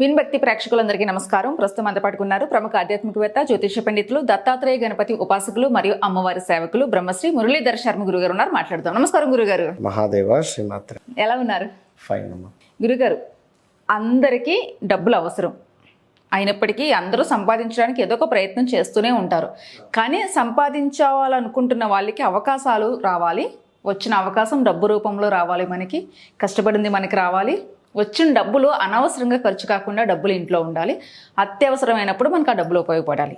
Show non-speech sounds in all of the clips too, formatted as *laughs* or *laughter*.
విన్భక్తి ప్రేక్షకులందరికీ నమస్కారం. ప్రస్తుతం అంత పట్టుకున్నారు ప్రముఖ ఆధ్యాత్మికవేత్త జ్యోతిష పండితులు దత్తాత్రేయ గణపతి ఉపాసకులు మరియు అమ్మవారి సేవకులు బ్రహ్మశ్రీ మురళీధర్ శర్మ గురుగారు ఉన్నారు. మాట్లాడదాం. నమస్కారం గురుగారు. మహాదేవ శ్రీమాత్ర. ఎలా ఉన్నారు? ఫైన్ గురుగారు అందరికీ డబ్బులు అవసరం. అయినప్పటికీ అందరూ సంపాదించడానికి ఏదో ఒక ప్రయత్నం చేస్తూనే ఉంటారు. కానీ సంపాదించాలనుకుంటున్న వాళ్ళకి అవకాశాలు రావాలి. వచ్చిన అవకాశం డబ్బు రూపంలో రావాలి మనకి. కష్టపడింది మనకి రావాలి. వచ్చిన డబ్బులు అనవసరంగా ఖర్చు కాకుండా డబ్బులు ఇంట్లో ఉండాలి. అత్యవసరమైనప్పుడు మనకు ఆ డబ్బులు ఉపయోగపడాలి.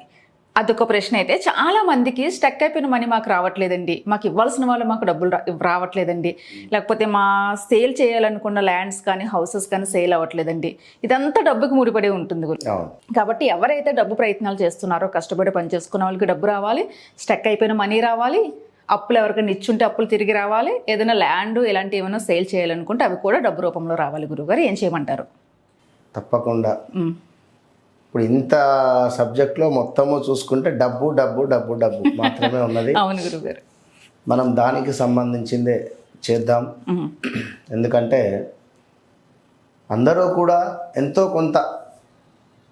అదొక ప్రశ్న అయితే చాలా మందికి స్టక్ అయిపోయిన మనీ మాకు రావట్లేదండి. మాకు ఇవ్వాల్సిన వాళ్ళు మాకు డబ్బులు రావట్లేదండి. లేకపోతే మా సేల్ చేయాలనుకున్న ల్యాండ్స్ కానీ హౌసెస్ కానీ సేల్ అవ్వట్లేదండి. ఇదంతా డబ్బుకి ముడిపడి ఉంటుంది కాబట్టి ఎవరైతే డబ్బు ప్రయత్నాలు చేస్తున్నారో కష్టపడి పని చేసుకున్న వాళ్ళకి డబ్బు రావాలి స్టక్ అయిపోయిన మనీ రావాలి అప్పులు ఎవరికైనా ఇచ్చుంటే అప్పులు తిరిగి రావాలి. ఏదైనా ల్యాండ్ ఇలాంటి ఏమైనా సేల్ చేయాలనుకుంటే అవి కూడా డబ్బు రూపంలో రావాలి గురుగారు ఏం చేయమంటారు? తప్పకుండా. ఇప్పుడు ఇంత సబ్జెక్ట్లో మొత్తము చూసుకుంటే డబ్బు డబ్బు డబ్బు డబ్బు మాత్రమే ఉన్నది. *laughs* అవును గురుగారు మనం దానికి సంబంధించిందే చేద్దాం. ఎందుకంటే అందరూ కూడా ఎంతో కొంత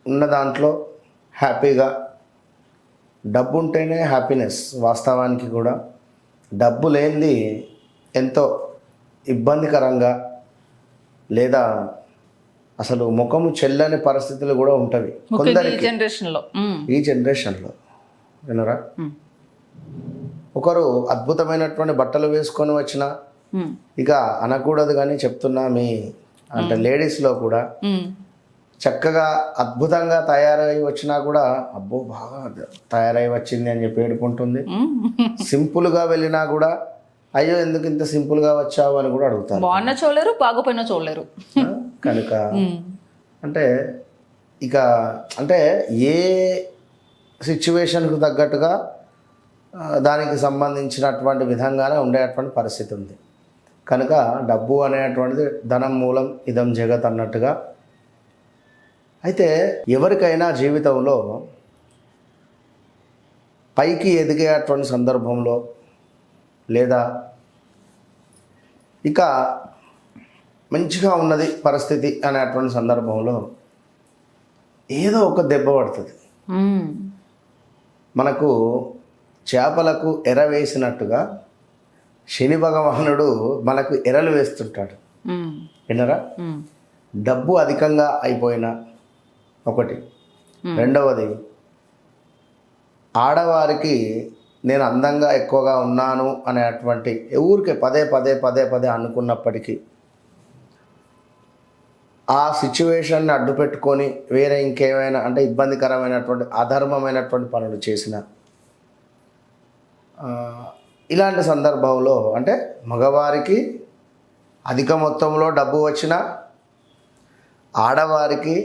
ఉన్న దాంట్లో హ్యాపీగా డబ్బు ఉంటేనే హ్యాపీనెస్ వాస్తవానికి కూడా. డబ్బు లేనిది ఎంతో ఇబ్బందికరంగా లేదా అసలు ముఖము చెల్లని పరిస్థితులు కూడా ఉంటవి కొందరికి జనరేషన్లో. ఈ జనరేషన్లో వినరా. ఒకరు అద్భుతమైనటువంటి బట్టలు వేసుకొని వచ్చిన. ఇక అనకూడదు కానీ చెప్తున్నా మీ అంటే లేడీస్లో కూడా. చక్కగా అద్భుతంగా తయారై వచ్చినా కూడా అబ్బో బాగా తయారై వచ్చింది అని చెప్పి ఏడుకుంటుంది. సింపుల్గా వెళ్ళినా కూడా అయ్యో ఎందుకు ఇంత సింపుల్గా వచ్చావు అని కూడా అడుగుతారు బాగున్నా చూడలేరు బాగోపోయినా చూడలేరు? కనుక. అంటే ఇక అంటే ఏ సిచ్యువేషన్కు తగ్గట్టుగా దానికి సంబంధించినటువంటి విధంగానే ఉండేటువంటి పరిస్థితి ఉంది కనుక డబ్బు అనేటువంటిది ధనం మూలం ఇదం జగత్ అన్నట్టుగా అయితే ఎవరికైనా జీవితంలో పైకి ఎదిగేటువంటి సందర్భంలో లేదా ఇక మంచిగా ఉన్నది పరిస్థితి అనేటువంటి సందర్భంలో ఏదో ఒక దెబ్బ పడుతుంది. మనకు చేపలకు ఎర వేసినట్టుగా శని భగవానుడు మనకు ఎరలు వేస్తుంటాడు. విన్నరా. డబ్బు అధికంగా అయిపోయినా ఒకటి. రెండవది ఆడవారికి నేను అందంగా ఎక్కువగా ఉన్నాను అనేటువంటి ఊరికే పదే పదే పదే పదే అనుకున్నప్పటికీ ఆ సిచ్యువేషన్ని అడ్డు పెట్టుకొని వేరే ఇంకేమైనా అంటే ఇబ్బందికరమైనటువంటి అధర్మమైనటువంటి పనులు చేసిన ఇలాంటి సందర్భంలో అంటే మగవారికి అధిక మొత్తంలో డబ్బు వచ్చినా ఆడవారికి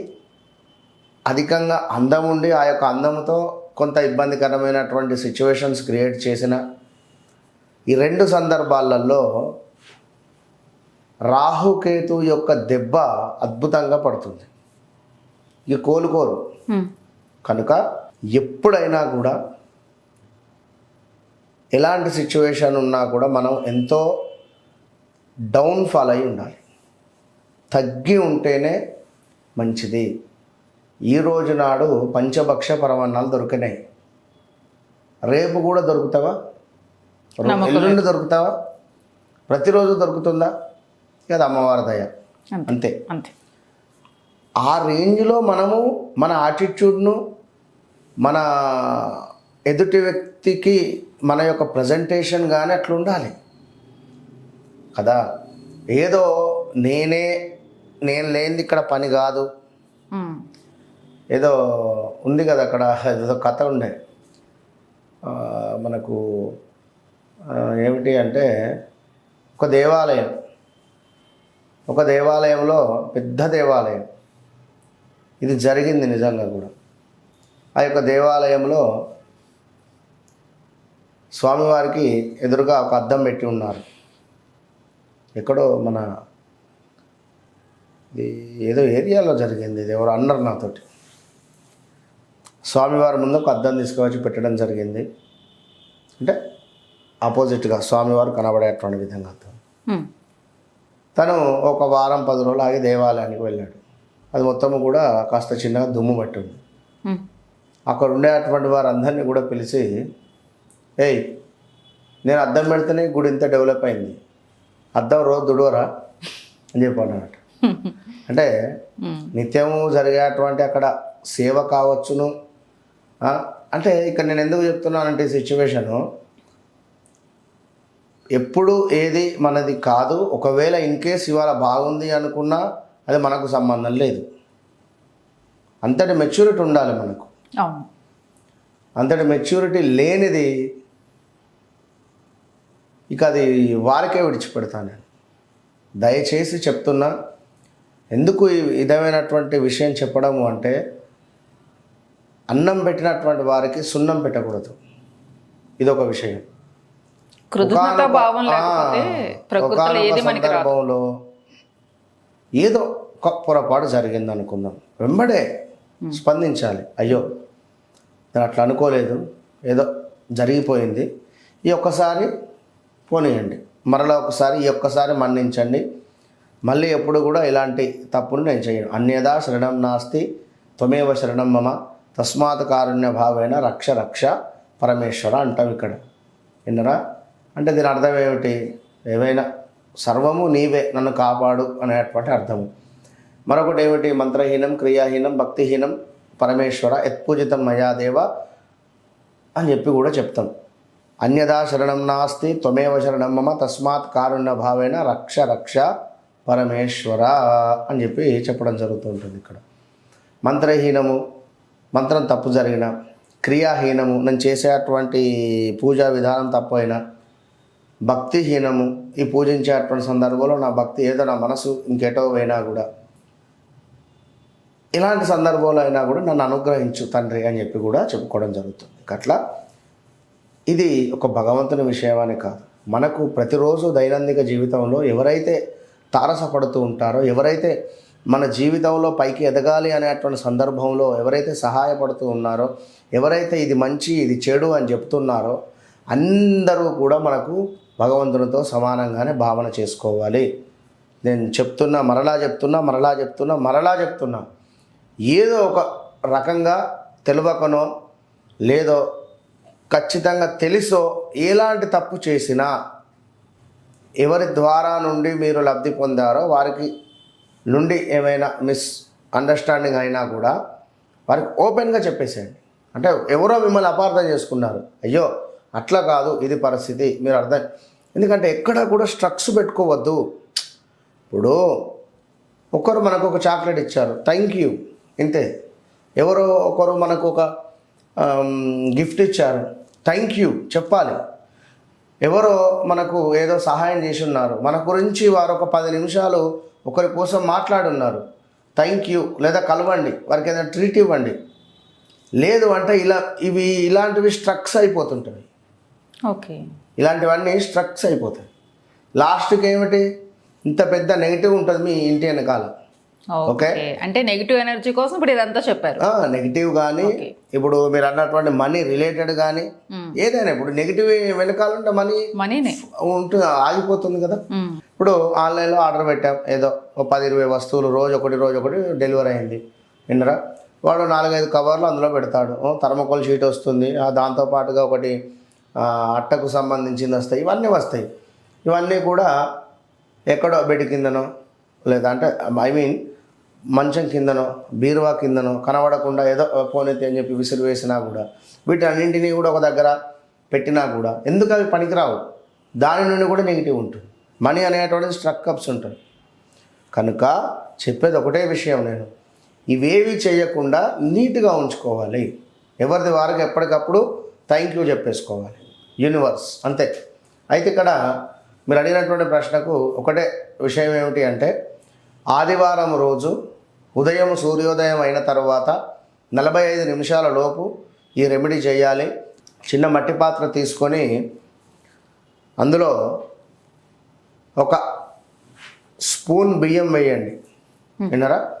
అధికంగా అందం ఉండి ఆ యొక్క అందముతో కొంత ఇబ్బందికరమైనటువంటి సిచ్యువేషన్స్ క్రియేట్ చేసిన ఈ రెండు సందర్భాలలో రాహుకేతు యొక్క దెబ్బ అద్భుతంగా పడుతుంది. ఇక కోలుకోరు. కనుక ఎప్పుడైనా కూడా ఎలాంటి సిచ్యువేషన్ ఉన్నా కూడా మనం ఎంతో డౌన్ఫాల్ అయి ఉండాలి. తగ్గి ఉంటేనే మంచిది. ఈ రోజు నాడు పంచభక్ష పరమాన్నాలు దొరికినాయి. రేపు కూడా దొరుకుతావా? ఎల్లుండి దొరుకుతావా? ప్రతిరోజు దొరుకుతుందా? ఇక అది అమ్మవారి దయ. అంతే అంతే. ఆ రేంజ్లో మనము మన యాటిట్యూడ్ను మన ఎదుటి వ్యక్తికి మన యొక్క ప్రజెంటేషన్ కానీ అట్లా ఉండాలి. కదా? ఏదో నేనే నేను లేనిది ఇక్కడ పని కాదు. ఏదో ఉంది కదా అక్కడ ఏదో కథ ఉండే. మనకు ఏమిటి అంటే ఒక దేవాలయం. ఒక దేవాలయంలో పెద్ద దేవాలయం. ఇది జరిగింది నిజంగా కూడా. ఆ యొక్క దేవాలయంలో స్వామివారికి ఎదురుగా ఒక అద్దం పెట్టి ఉన్నారు. ఎక్కడో మన ఇది ఏదో ఏరియాలో జరిగింది ఇది ఎవరు అన్నారు నాతోటి. స్వామివారి ముందు ఒక అద్దం తీసుకువచ్చి పెట్టడం జరిగింది. అంటే ఆపోజిట్గా స్వామివారు కనబడేటువంటి విధంగా. తను ఒక వారం పది రోజులు ఆగి దేవాలయానికి వెళ్ళాడు. అది మొత్తము కూడా కాస్త చిన్నగా దుమ్ము పట్టింది. అక్కడ ఉండేటువంటి వారందరినీ కూడా పిలిచి ఏయ్ నేను అద్దం పెడితేనే గుడి ఇంత డెవలప్ అయింది. అద్దం రోజు దుడవరా? అని చెప్పి అన్నమాట అంటే. నిత్యము జరిగేటువంటి అక్కడ సేవ కావచ్చును. అంటే ఇక్కడ నేను ఎందుకు చెప్తున్నానంటే సిచ్యువేషను ఎప్పుడు ఏది మనది కాదు ఒకవేళ ఇన్ కేస్ ఇవాళ బాగుంది అనుకున్నా అది మనకు సంబంధం లేదు. అంతటి మెచ్యూరిటీ ఉండాలి మనకు. అంతటి మెచ్యూరిటీ లేనిది ఇక అది వారికే విడిచిపెడతాను నేను. దయచేసి చెప్తున్నా ఎందుకు ఈ విధమైనటువంటి విషయం చెప్పడము అంటే అన్నం పెట్టినటువంటి వారికి సున్నం పెట్టకూడదు. విషయం. ఏది మనకి రాదు. సందర్భంలో ఏదో ఒక పొరపాటు జరిగింది అనుకుందాం వెంబడే స్పందించాలి. అయ్యో నేను అట్లా అనుకోలేదు. ఏదో జరిగిపోయింది. ఈ ఒక్కసారి పోనీయండి. మరలా ఒకసారి ఈ ఒక్కసారి మన్నించండి. మళ్ళీ ఎప్పుడు కూడా ఇలాంటి తప్పును నేను చేయను. అన్యదా శరణం నాస్తి త్వమేవ శరణం మమ. తస్మాత్ కారుణ్య భావేన రక్ష రక్ష పరమేశ్వర అంటాం ఇక్కడ. విన్నరా? అంటే దీని అర్థం ఏమిటి? ఏమైనా సర్వము నీవే నన్ను కాపాడు అనేటువంటి అర్థము. మరొకటి ఏమిటి? మంత్రహీనం క్రియాహీనం భక్తిహీనం పరమేశ్వర యత్పూజితం మయాదేవ అని చెప్పి కూడా చెప్తాం. అన్యదా శరణం నాస్తి త్వమేవ శరణం మమ తస్మాత్ కారుణ్య భావేన రక్ష రక్ష పరమేశ్వర అని చెప్పి చెప్పడం జరుగుతుంటుంది ఇక్కడ. మంత్రహీనము మంత్రం తప్పు జరిగిన క్రియాహీనము నేను చేసేటువంటి పూజా విధానం తప్పు అయినా భక్తిహీనము ఈ పూజించేటువంటి సందర్భంలో నా భక్తి ఏదో నా మనసు ఇంకెటో పోయినా కూడా ఇలాంటి సందర్భంలో అయినా కూడా నన్ను అనుగ్రహించు తండ్రి అని చెప్పి కూడా చెప్పుకోవడం జరుగుతుంది. అట్లా ఇది ఒక భగవంతుని విషయమని కాదు. మనకు ప్రతిరోజు దైనందిక జీవితంలో ఎవరైతే తారసపడుతూ ఉంటారో ఎవరైతే మన జీవితంలో పైకి ఎదగాలి అనేటువంటి సందర్భంలో ఎవరైతే సహాయపడుతూ ఉన్నారో ఎవరైతే ఇది మంచి ఇది చెడు అని చెప్తున్నారో అందరూ కూడా మనకు భగవంతునితో సమానంగానే భావన చేసుకోవాలి. నేను చెప్తున్నా మరలా చెప్తున్నా మరలా చెప్తున్నా మరలా చెప్తున్నా. ఏదో ఒక రకంగా తెలియకనో లేదో ఖచ్చితంగా తెలుసో ఎలాంటి తప్పు చేసినా ఎవరి ద్వారా నుండి మీరు లబ్ధి పొందారో వారికి నుండి ఏమైనా మిస్ అండర్స్టాండింగ్ అయినా కూడా వారికి ఓపెన్గా చెప్పేసేయండి. అంటే ఎవరో మిమ్మల్ని అపార్థం చేసుకున్నారు. అయ్యో అట్లా కాదు ఇది పరిస్థితి మీరు అర్థం ఎందుకంటే ఎక్కడ కూడా స్ట్రక్స్ పెట్టుకోవద్దు. ఇప్పుడు ఒకరు మనకు ఒక చాక్లెట్ ఇచ్చారు థ్యాంక్ యూ ఇంతే. ఎవరో ఒకరు మనకు ఒక గిఫ్ట్ ఇచ్చారు థ్యాంక్ యూ చెప్పాలి. ఎవరో మనకు ఏదో సహాయం చేసి ఉన్నారు. మన గురించి వారు ఒక పది నిమిషాలు ఒకరి కోసం మాట్లాడున్నారు. థ్యాంక్ యూ లేదా కలవండి. వారికి ఏదైనా ట్రీట్ ఇవ్వండి. లేదు అంటే ఇలా ఇవి ఇలాంటివి స్ట్రక్స్ అయిపోతుంటాయి. ఓకే. ఇలాంటివన్నీ స్ట్రక్స్ అయిపోతాయి. లాస్ట్కి ఏమిటి? ఇంత పెద్ద నెగిటివ్ ఉంటుంది మీ ఇంటి వెనకాల. ఓకే. అంటే నెగిటివ్ ఎనర్జీ కోసం ఇప్పుడు ఇదంతా చెప్పారు. నెగిటివ్ కానీ. ఇప్పుడు మీరు అన్నటువంటి మనీ రిలేటెడ్ కానీ. ఏదైనా ఇప్పుడు నెగిటివ్ వెనకాలంటే మనీ మనీనే ఉంటుంది ఆగిపోతుంది కదా. ఇప్పుడు ఆన్లైన్లో ఆర్డర్ పెట్టాం ఏదో ఒక పది ఇరవై వస్తువులు రోజు ఒకటి రోజు ఒకటి డెలివరీ అయింది. విన్నరా? వాడు నాలుగైదు కవర్లు అందులో పెడతాడు. థర్మకోల్ షీట్ వస్తుంది. ఆ దాంతో పాటుగా ఒకటి అట్టకు సంబంధించింది వస్తాయి. ఇవన్నీ వస్తాయి. ఇవన్నీ కూడా ఎక్కడో బెడ్ కిందనో లేదా అంటే ఐ మీన్ మంచం కిందనో బీరువా కిందనో కనబడకుండా ఏదో పోనైతే అని చెప్పి విసిరి వేసినా కూడా వీటన్నింటినీ కూడా ఒక దగ్గర పెట్టినా కూడా ఎందుకు అవి పనికిరావు? దాని నుండి కూడా నెగిటివ్ ఉంటుంది. మనీ అనేటువంటి స్ట్రక్ అప్స్ ఉంటాయి. కనుక చెప్పేది ఒకటే విషయం నేను. ఇవేవి చేయకుండా నీట్గా ఉంచుకోవాలి. ఎవరిది వారికి ఎప్పటికప్పుడు థ్యాంక్ యూ చెప్పేసుకోవాలి. యూనివర్స్ అంతే. అయితే ఇక్కడ మీరు అడిగినటువంటి ప్రశ్నకు ఒకటే విషయం ఏమిటి అంటే ఆదివారం రోజు ఉదయం సూర్యోదయం అయిన తర్వాత నలభై ఐదు నిమిషాల లోపు ఈ రెమెడీ చేయాలి. చిన్న మట్టి పాత్ర తీసుకొని అందులో ఒక స్పూన్ బియ్యం వేయండి. విన్నారా?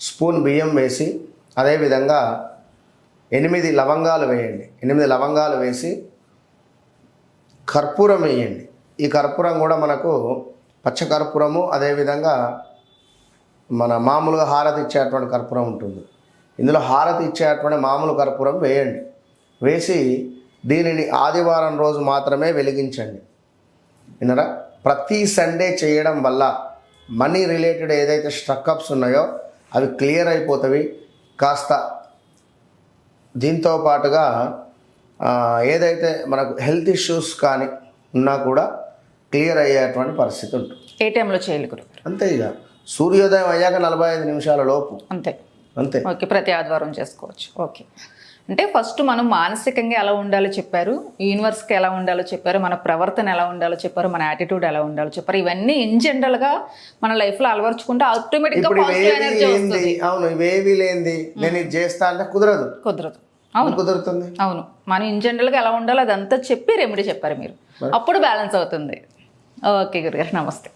స్పూన్ బియ్యం వేసి అదేవిధంగా ఎనిమిది లవంగాలు వేయండి. ఎనిమిది లవంగాలు వేసి కర్పూరం వేయండి. ఈ కర్పూరం కూడా మనకు పచ్చ కర్పూరము అదేవిధంగా మన మామూలుగా హారతి ఇచ్చేటువంటి కర్పూరం ఉంటుంది. ఇందులో హారతి ఇచ్చేటువంటి మామూలు కర్పూరం వేయండి. వేసి దీనిని ఆదివారం రోజు మాత్రమే వెలిగించండి. వినరా ప్రతి సండే చేయడం వల్ల మనీ రిలేటెడ్ ఏదైతే స్ట్రక్అప్స్ ఉన్నాయో అవి క్లియర్ అయిపోతాయి కాస్త దీంతో పాటుగా ఏదైతే మనకు హెల్త్ ఇష్యూస్ కానీ ఉన్నా కూడా క్లియర్ అయ్యేటువంటి పరిస్థితి ఉంటుంది. ఏ టైంలో చేయాలి అంతే ఇక. సూర్యోదయం అయ్యాక నలభై ఐదు నిమిషాల లోపు. అంతే. అంతే. ఓకే ప్రతి ఆదివారం చేసుకోవచ్చు. ఓకే. అంటే ఫస్ట్ మనం మానసికంగా ఎలా ఉండాలో చెప్పారు యూనివర్స్కి ఎలా ఉండాలో చెప్పారు మన ప్రవర్తన ఎలా ఉండాలో చెప్పారు మన యాటిట్యూడ్ ఎలా ఉండాలో చెప్పారు. ఇవన్నీ ఇన్ జనరల్గా మన లైఫ్లో అలవర్చుకుంటే ఆటోమేటిక్గా అవును ఇవేవి లేనిది నేను ఇది చేస్తా అంటే కుదరదు. కుదరదు. అవును. కుదురుతుంది? అవును. మనం ఇన్ జనరల్గా ఎలా ఉండాలో అదంతా చెప్పి రెమెడీ చెప్పారు మీరు. అప్పుడు బ్యాలెన్స్ అవుతుంది. ఓకే గురుగారు నమస్తే.